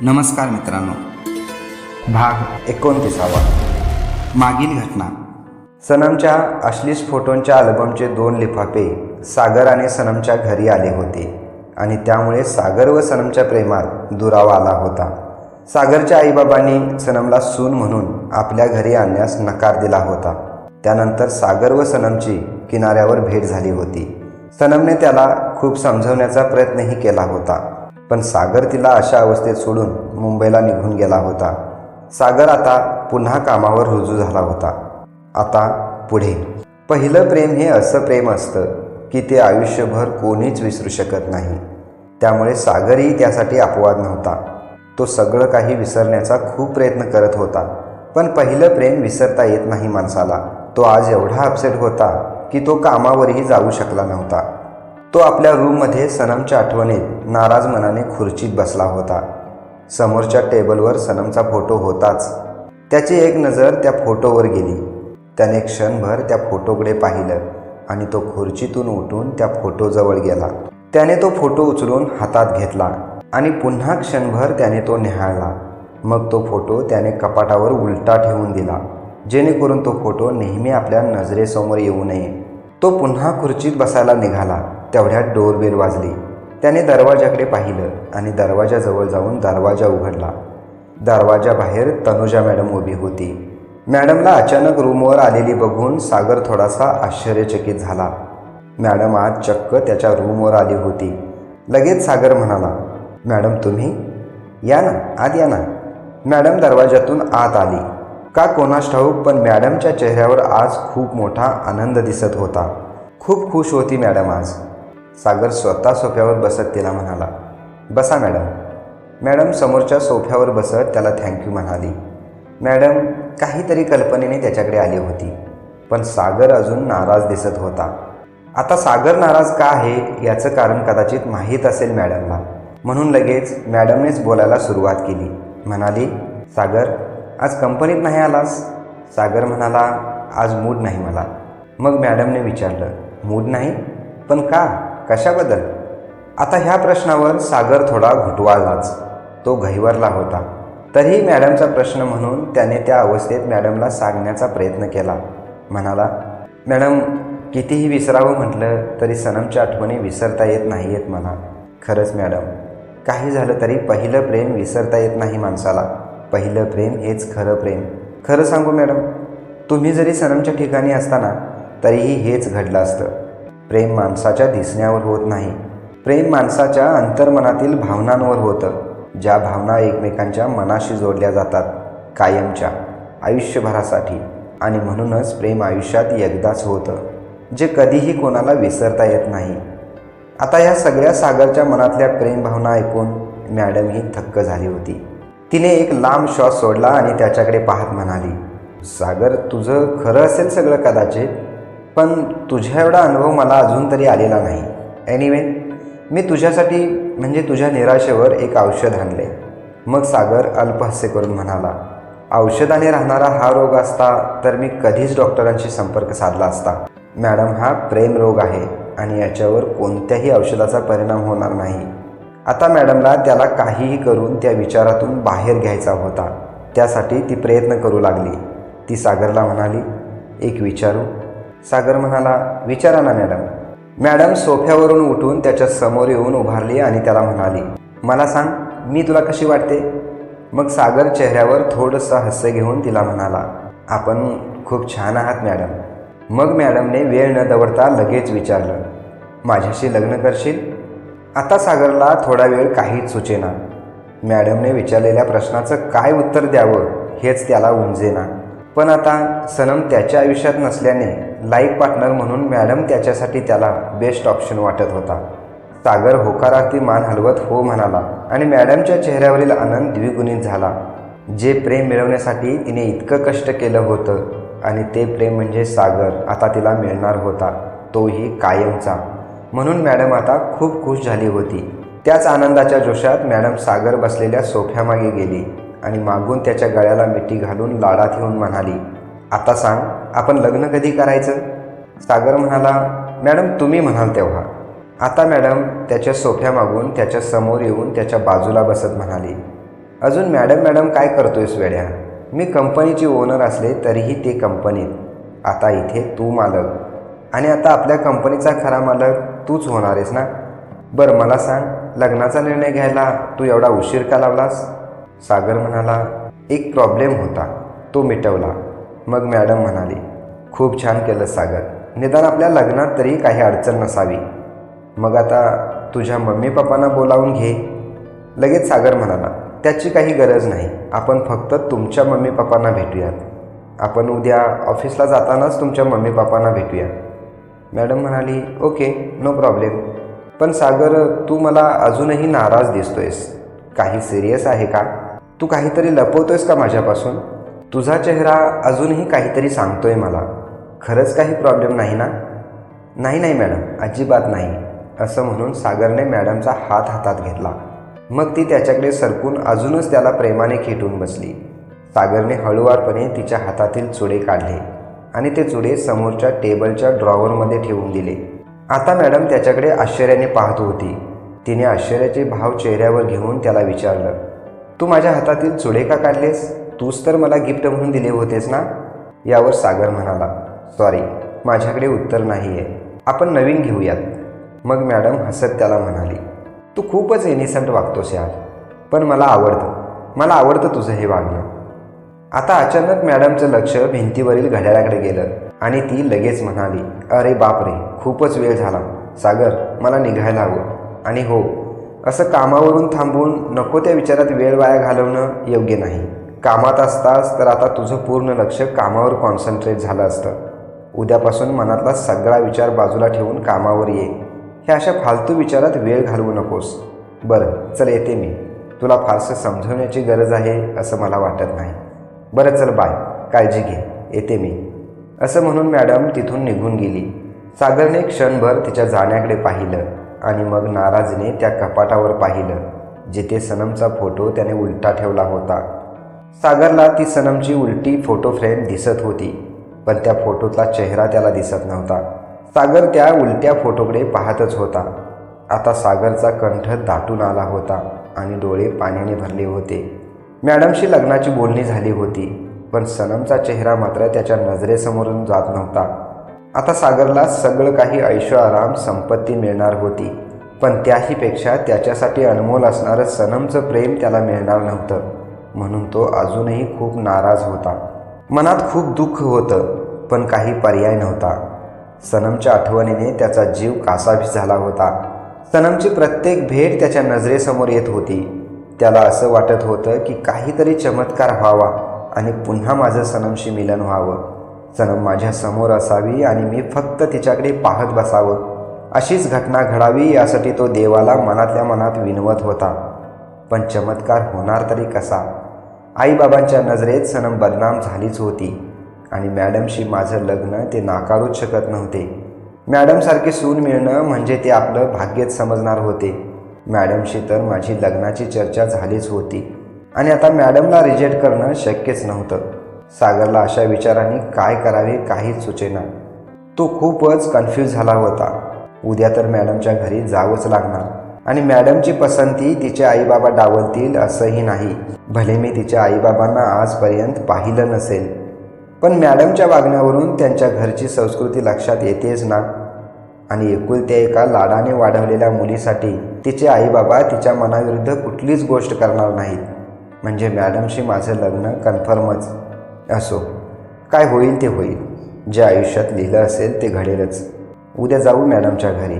नमस्कार मित्रांनो. भाग एकोणतीसावा. मागील घटना. सनमच्या अश्लीष फोटोंच्या अल्बमचे दोन लिफाफे सागर आणि सनमच्या घरी आले होते आणि त्यामुळे सागर व सनमच्या प्रेमात दुरावा आला होता. सागरच्या आईबाबांनी सनमला सून म्हणून आपल्या घरी आणण्यास नकार दिला होता. त्यानंतर सागर व सनमची किनाऱ्यावर भेट झाली होती. सनमने त्याला खूप समजवण्याचा प्रयत्नही केला होता. पण सागर तिला अशा अवस्थेत सोडून मुंबईला निघून गेला होता. सागर आता पुन्हा कामावर रुजू झाला होता. आता पुढे. पहिलं प्रेम हे असं प्रेम असतं की ते आयुष्यभर कोणीच विसरू शकत नाही. त्यामुळे सागरही त्यासाठी अपवाद नव्हता. तो सगळं काही विसरण्याचा खूप प्रयत्न करत होता. पण पहिलं प्रेम विसरता येत नाही माणसाला. तो आज एवढा अपसेट होता की तो कामावरही जाऊ शकला नव्हता. तो आपल्या रूममध्ये सनमच्या आठवणीत नाराज मनाने खुर्चीत बसला होता. समोरच्या टेबलवर सनमचा फोटो होताच. त्याची एक नजर त्या फोटोवर गेली. त्याने क्षणभर त्या फोटोकडे पाहिलं आणि तो खुर्चीतून उठून त्या फोटोजवळ गेला. त्याने तो फोटो उचलून हातात घेतला आणि पुन्हा क्षणभर त्याने तो निहाळला. मग तो फोटो त्याने कपाटावर उलटा ठेवून दिला जेणेकरून तो फोटो नेहमी आपल्या नजरेसमोर येऊ नये. तो पुन्हा खुर्चीत बसायला निघाला. तेवढ्यात डोरबेल वाजली. त्याने दरवाजाकडे पाहिलं आणि दरवाजाजवळ जाऊन दरवाजा उघडला. दरवाजाबाहेर तनुजा मॅडम उभी होती. मॅडमला अचानक रूमवर आलेली बघून सागर थोडासा आश्चर्यचकित झाला. मॅडम आज चक्क त्याच्या रूमवर आली होती. लगेच सागर म्हणाला मॅडम तुम्ही? या ना आत या ना. मॅडम दरवाजातून आत आली. का कोणास ठाऊक पण मॅडमच्या चेहऱ्यावर आज खूप मोठा आनंद दिसत होता. खूप खुश होती मॅडम आज. सागर स्वतः सोफ्यावर बसत तिला म्हणाला बसा मॅडम. मॅडम समोरच्या सोफ्यावर बसत त्याला थँक्यू म्हणाली. मॅडम काहीतरी कल्पनेने त्याच्याकडे आली होती पण सागर अजून नाराज दिसत होता. आता सागर नाराज का आहे याचं कारण कदाचित माहीत असेल मॅडमला. म्हणून लगेच मॅडमनेच बोलायला सुरुवात केली. म्हणाली सागर आज कंपनीत नाही आलास? सागर म्हणाला आज मूड नाही मला. मग मॅडमने विचारलं मूड नाही? पण का? कशाबद्दल? आता ह्या प्रश्नावर सागर थोडा घुटवालाच. तो घैवरला होता. तरीही मॅडमचा प्रश्न म्हणून त्याने त्या अवस्थेत मॅडमला सांगण्याचा प्रयत्न केला. म्हणाला मॅडम कितीही विसरावं म्हटलं तरी सनमच्या आठवणी विसरता येत नाही आहेत मला. खरंच मॅडम. काही झालं तरी पहिलं प्रेम विसरता येत नाही माणसाला. पहिलं प्रेम हेच खरं प्रेम. खरं सांगू मॅडम. तुम्ही जरी सनमच्या ठिकाणी असताना तरीही हेच घडलं असतं. प्रेम माणसाच्या दिसण्यावर होत नाही. प्रेम माणसाच्या अंतर्मनातील भावनांवर होतं ज्या भावना एकमेकांच्या मनाशी जोडल्या जातात कायमच्या आयुष्यभरासाठी. आणि म्हणूनच प्रेम आयुष्यात एकदाच होतं जे कधीही कोणाला विसरता येत नाही. आता या सगळ्या सागरच्या मनातल्या प्रेम भावना ऐकून मॅडम ही थक्क झाली होती. तिने एक लांब श्वास सोडला आणि त्याच्याकडे पाहत म्हणाली सागर तुझं खरं असेल सगळं कदाचित. पण तुझ्या एवढा अनुभव मला अजून तरी आलेला नाही. एनिवे मी तुझ्यासाठी म्हणजे तुझ्या निराशेवर एक औषध आणले. मग सागर अल्पहास्य करून म्हणाला औषधाने राहणारा हा रोग असता तर मी कधीच डॉक्टरांशी संपर्क साधला असता. मॅडम हा प्रेम रोग आहे आणि याच्यावर कोणत्याही औषधाचा परिणाम होणार नाही. आता मॅडमला त्याला काहीही करून त्या विचारातून बाहेर घ्यायचा होता. त्यासाठी ती प्रयत्न करू लागली. ती सागरला म्हणाली एक विचारू? सागर म्हणाला विचारा ना मॅडम. मॅडम सोफ्यावरून उठून त्याच्यासमोर येऊन उभारली आणि त्याला म्हणाली मला सांग मी तुला कशी वाटते? मग सागर चेहऱ्यावर थोडंसं हास्य घेऊन तिला म्हणाला आपण खूप छान आहात मॅडम. मग मॅडमने वेळ न दवडता लगेच विचारलं माझ्याशी लग्न करशील? आता सागरला थोडा वेळ काहीच सुचेना. मॅडमने विचारलेल्या प्रश्नाचं काय उत्तर द्यावं हेच त्याला उमजेना. पण आता सनम त्याच्या आयुष्यात नसल्याने लाईफ पार्टनर म्हणून मॅडम त्याच्यासाठी त्याला बेस्ट ऑप्शन वाटत होता. सागर होकारार्थी मान हलवत हो म्हणाला आणि मॅडमच्या चेहऱ्यावरील आनंद द्विगुणित झाला. जे प्रेम मिळवण्यासाठी तिने इतकं कष्ट केलं होतं आणि ते प्रेम म्हणजे सागर आता तिला मिळणार होता तोही कायमचा. म्हणून मॅडम आता खूप खुश झाली होती. त्याच आनंदाच्या जोशात मॅडम सागर बसलेल्या सोफ्यामागे गेली. आणि मागून त्याच्या गळ्याला मिठी घालून लाडात येऊन म्हणाली आता सांग आपण लग्न कधी करायचं? सागर म्हणाला मॅडम तुम्ही म्हणाल तेव्हा. आता मॅडम त्याच्या सोफ्यामागून त्याच्यासमोर येऊन त्याच्या बाजूला बसत म्हणाली अजून मॅडम मॅडम काय करतोयस वेड्या? मी कंपनीची ओनर असले तरीही ते कंपनीत. आता इथे तू मालक. आणि आता आपल्या कंपनीचा खरा मालक तूच होणार आहेस ना? बरं मला सांग लग्नाचा निर्णय घ्यायला तू एवढा उशीर का लावलास? सागर म्हणाला एक प्रॉब्लेम होता. तो मिटवला. मग मॅडम म्हणाली खूप छान केलं सागर. निदान आपल्या लग्नात तरी काही अडचण नसावी. मग आता तुझ्या मम्मी पप्पांना बोलावून घे. लगेच सागर म्हणाला त्याची काही गरज नाही. आपण फक्त तुमच्या मम्मी पप्पांना भेटूयात. आपण उद्या ऑफिसला जातानाच तुमच्या मम्मी पप्पांना भेटूया मॅडम म्हणाली ओके नो प्रॉब्लेम. पण सागर तू मला अजूनही नाराज दिसतोयस. काही सिरियस आहे का? तू काहीतरी लपवतोयस का माझ्यापासून? तुझा चेहरा अजूनही काहीतरी सांगतोय मला. खरंच काही प्रॉब्लेम नाही ना? नाही नाही मॅडम अजिबात नाही. असं म्हणून सागरने मॅडमचा हात हातात घेतला. मग ती त्याच्याकडे सरकून अजूनच त्याला प्रेमाने खेटून बसली. सागरने हळुवारपणे तिच्या हातातील चुडे काढले आणि ते चुडे समोरच्या टेबलच्या ड्रॉवरमध्ये ठेवून दिले. आता मॅडम त्याच्याकडे आश्चर्याने पाहत होती. तिने आश्चर्याचे भाव चेहऱ्यावर घेऊन त्याला विचारलं तू माझ्या हातातील चुडे का काढलेस? तूच तर मला गिफ्ट म्हणून दिले होतेस ना? यावर सागर म्हणाला सॉरी माझ्याकडे उत्तर नाही आहे आपण नवीन घेऊयात. मग मॅडम हसत त्याला म्हणाली तू खूपच इनिसंट वागतोस यार. पण मला आवडतं. मला आवडतं तुझं हे वागणं. आता अचानक मॅडमचं लक्ष भिंतीवरील घड्याळाकडे गेलं आणि ती लगेच म्हणाली अरे बापरे खूपच वेळ झाला. सागर मला निघायला हवं. आणि हो असं कामावरून थांबून नको त्या विचारात वेळ वाया घालवणं योग्य नाही. कामात असतास तर आता तुझं पूर्ण लक्ष कामावर कॉन्सन्ट्रेट झालं असतं. उद्यापासून मनातला सगळा विचार बाजूला ठेवून कामावर ये. हे अशा फालतू विचारात वेळ घालवू नकोस. बरं चल येते मी. तुला फारसं समजवण्याची गरज आहे असं मला वाटत नाही. बरं चल बाय काळजी घे. येते मी. असं म्हणून मॅडम तिथून निघून गेली. सागरने क्षणभर तिच्या जाण्याकडे पाहिलं. आणि मग नाराजीने त्या कपाटावर पाहिलं जिथे सनमचा फोटो त्याने उलटा ठेवला होता. सागरला ती सनमची उलटी फोटो फ्रेम दिसत होती पण त्या फोटोतला चेहरा त्याला दिसत नव्हता. सागर त्या उलट्या फोटोकडे पाहतच होता. आता सागरचा कंठ दाटून आला होता आणि डोळे पाण्याने भरले होते. मॅडमशी लग्नाची बोलणी झाली होती पण सनमचा चेहरा मात्र त्याच्या नजरेसमोरून जात नव्हता. आता सागरला सगळं काही ऐशो आराम संपत्ती मिळणार होती. पण त्याहीपेक्षा त्याच्यासाठी अनमोल असणारं सनमचं प्रेम त्याला मिळणार नव्हतं. म्हणून तो अजूनही खूप नाराज होता. मनात खूप दुःख होतं पण काही पर्याय नव्हता. सनमच्या आठवणीने त्याचा जीव कासाभी झाला होता. सनमची प्रत्येक भेट त्याच्या नजरेसमोर येत होती. त्याला असं वाटत होतं की काहीतरी चमत्कार व्हावा आणि पुन्हा माझं सनमशी मिलन व्हावं. सनम माझ्यासमोर असावी आणि मी फक्त तिच्याकडे पाहत बसावं अशीच घटना घडावी यासाठी तो देवाला मनातल्या मनात विनवत होता. पण चमत्कार होणार तरी कसा? आईबाबांच्या नजरेत सनम बदनाम झालीच होती आणि मॅडमशी माझं लग्न ते नाकारूच शकत नव्हते. मॅडमसारखे सून मिळणं म्हणजे ते आपलं भाग्यच समजणार होते. मॅडमशी तर माझी लग्नाची चर्चा झालीच होती आणि आता मॅडमला रिजेक्ट करणं शक्यच नव्हतं. सागरला अशा विचारांनी काय करावे काहीच सुचेना. तो खूपच कन्फ्यूज झाला होता. उद्या तर मॅडमच्या घरी जावंच लागणार. आणि मॅडमची पसंती तिचे आईबाबा डावलतील असंही नाही. भले मी तिच्या आईबाबांना आजपर्यंत पाहिलं नसेल. पण मॅडमच्या वागण्यावरून त्यांच्या घरची संस्कृती लक्षात येतेच ना. आणि एकुलत्या एका लाडाने वाढवलेल्या मुलीसाठी तिचे आईबाबा तिच्या मनाविरुद्ध कुठलीच गोष्ट करणार नाहीत. म्हणजे मॅडमशी माझं लग्न कन्फर्मच असो. काय होईल ते होईल. जे आयुष्यात लिहिलं असेल ते घडेलच. उद्या जाऊ मॅडमच्या घरी.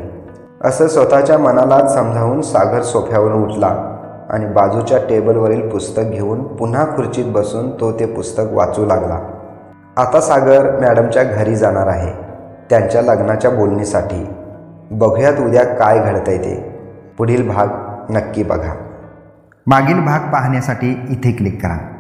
असं स्वतःच्या मनालाच समजावून सागर सोफ्यावरून उठला आणि बाजूच्या टेबलवरील पुस्तक घेऊन पुन्हा खुर्चीत बसून तो ते पुस्तक वाचू लागला. आता सागर मॅडमच्या घरी जाणार आहे. त्यांच्या लग्नाच्या बोलणीसाठी. बघूयात उद्या काय घडतंय ते. पुढील भाग नक्की बघा. मागील भाग पाहण्यासाठी इथे क्लिक करा.